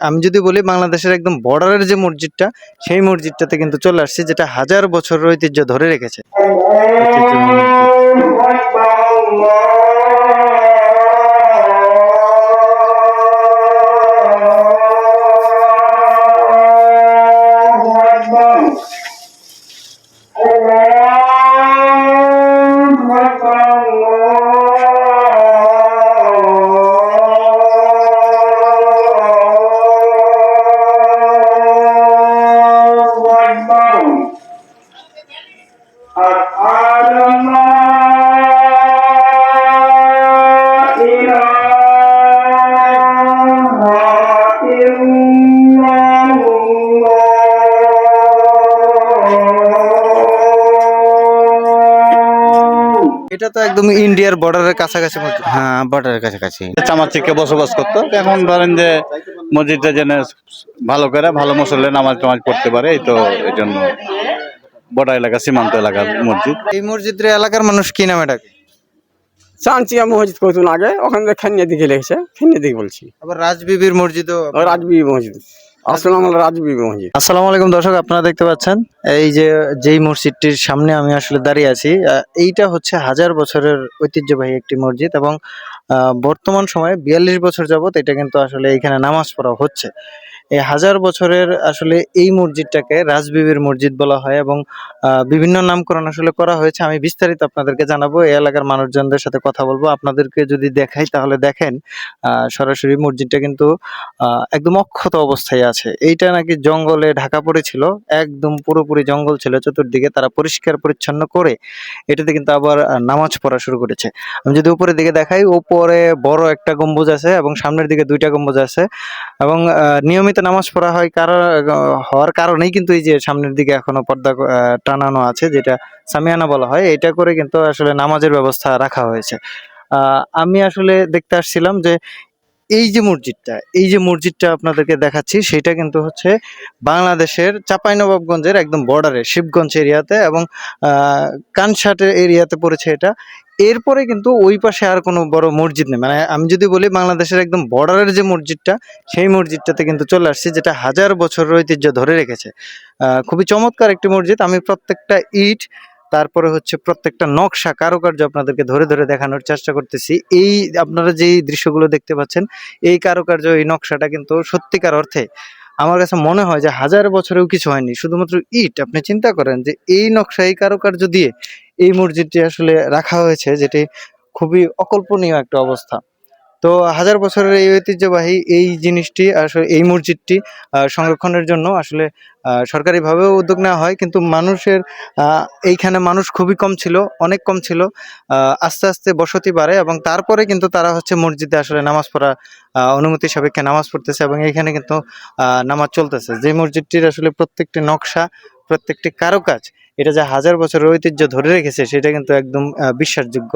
আমি যদি বলি বাংলাদেশের একদম বর্ডারের যে মসজিদটা, সেই মসজিদটাতে কিন্তু চলে আসছে, যেটা হাজার বছরের ঐতিহ্য ধরে রেখেছে। এটা তো একদম ইন্ডিয়ার বর্ডারের কাছাকাছি মসজিদ। হ্যাঁ বর্ডারের কাছাকাছি। চামাচিকে বসবাস করতো। এখন ধরেন যে মসজিদটা যেন ভালো করে ভালো মুসল্লি নামাজ টামাজ পড়তে পারে এই তো এই জন্য বর্ডার এলাকা সীমান্ত এলাকার মসজিদ। এই মসজিদের এলাকার মানুষ কি নামে ডাকে? চাঁচিয়া মসজিদ কতদিন আগে ওখান থেকে খেনিয়া দিকে লেগেছে খেনিয়া দিকে বলছি। আবার রাজবিবির মসজিদও রাজবিবি মসজিদ। আসসালামু আলাইকুম দর্শক, আপনারা দেখতে পাচ্ছেন? এই যে, যেই মসজিদটির সামনে আমি আসলে দাঁড়িয়ে আছি এইটা হচ্ছে হাজার বছরের ঐতিহ্যবাহী একটি মসজিদ এবং বর্তমান সময়ে বিয়াল্লিশ বছর যাবত এটা কিন্তু আসলে এখানে নামাজ পড়া হচ্ছে। এই হাজার বছরের আসলে এই মসজিদটাকে রাজবিবির মসজিদ বলা হয় এবং বিভিন্ন নামকরণ আসলে করা হয়েছে। আমি বিস্তারিত আপনাদেরকে জানাব। এই এলাকার মানুষজনদের সাথে কথা বলব। আপনাদেরকে যদি দেখাই তাহলে দেখেন সরাসরি মসজিদটা কিন্তু একদম অক্ষত অবস্থায় আছে। এইটা নাকি জঙ্গলে ঢাকা পড়েছিল। একদম পুরোপুরি জঙ্গল ছিল। চতুর্দিকে তারা পরিষ্কার পরিচ্ছন্ন করে এটাতে কিন্তু আবার নামাজ পড়া শুরু করেছে। আমি যদি উপরের দিকে দেখাই উপরে বড় একটা গম্বুজ আছে এবং সামনের দিকে দুইটা গম্বুজ আছে এবং আহ, নিয়মিত নামাজ পড়া হয় কারণ হওয়ার কারণেই কিন্তু এই যে সামনের দিকে এখনও পর্দা টানানো আছে, যেটা সামিয়ানা বলা হয়, এটা করে কিন্তু আসলে নামাজের ব্যবস্থা রাখা হয়েছে। আমি আসলে দেখতে আসছিলাম যে এই যে মসজিদটা, এই যে মসজিদটা আপনাদেরকে দেখাচ্ছি, সেটা কিন্তু হচ্ছে বাংলাদেশের চাঁপাইনবাবগঞ্জের একদম বর্ডারে শিবগঞ্জ এরিয়াতে এবং কানসাটের এরিয়াতে পড়েছে এটা। এরপরে কিন্তু ওই পাশে আর কোনো বড় মসজিদ নেই। মানে আমি যদি বলি বাংলাদেশের একদম বর্ডারের যে মসজিদটা, সেই মসজিদটাতে কিন্তু চলে আসছে, যেটা হাজার বছরের ঐতিহ্য ধরে রেখেছে। খুবই চমৎকার একটি মসজিদ। আমি প্রত্যেকটা ইট, তারপরে হচ্ছে প্রত্যেকটা নকশা, কারুকার্য আপনাদেরকে ধরে ধরে দেখানোর চেষ্টা করতেছি। এই আপনারা যেই দৃশ্যগুলো দেখতে পাচ্ছেন, এই কারুকার্য, এই নকশাটা কিন্তু সত্যিকার অর্থে আমার কাছে মনে হয় যে হাজার বছরেও কিছু হয়নি। শুধুমাত্র ইট। আপনি চিন্তা করেন যে এই নকশা এই কারুকার্য দিয়ে এই মসজিদটি আসলে রাখা হয়েছে, যেটি খুবই অকল্পনীয় একটা অবস্থা। তো হাজার বছরের এই ঐতিহ্যবাহী এই জিনিসটি, আসলে এই মসজিদটি সংরক্ষণের জন্য আসলে সরকারিভাবেও উদ্যোগ নেওয়া হয়, কিন্তু মানুষের এইখানে মানুষ খুবই কম ছিল, অনেক কম ছিল আস্তে আস্তে বসতি বাড়ে এবং তারপরে কিন্তু তারা হচ্ছে মসজিদে আসলে নামাজ পড়া অনুমতি সাপেক্ষে নামাজ পড়তেছে এবং এইখানে কিন্তু নামাজ চলতেছে। যে মসজিদটির আসলে প্রত্যেকটি নকশা, প্রত্যেকটি কারুকাজ, এটা যে হাজার বছরের ঐতিহ্য ধরে রেখেছে, সেটা কিন্তু একদম বিশ্বাসযোগ্য।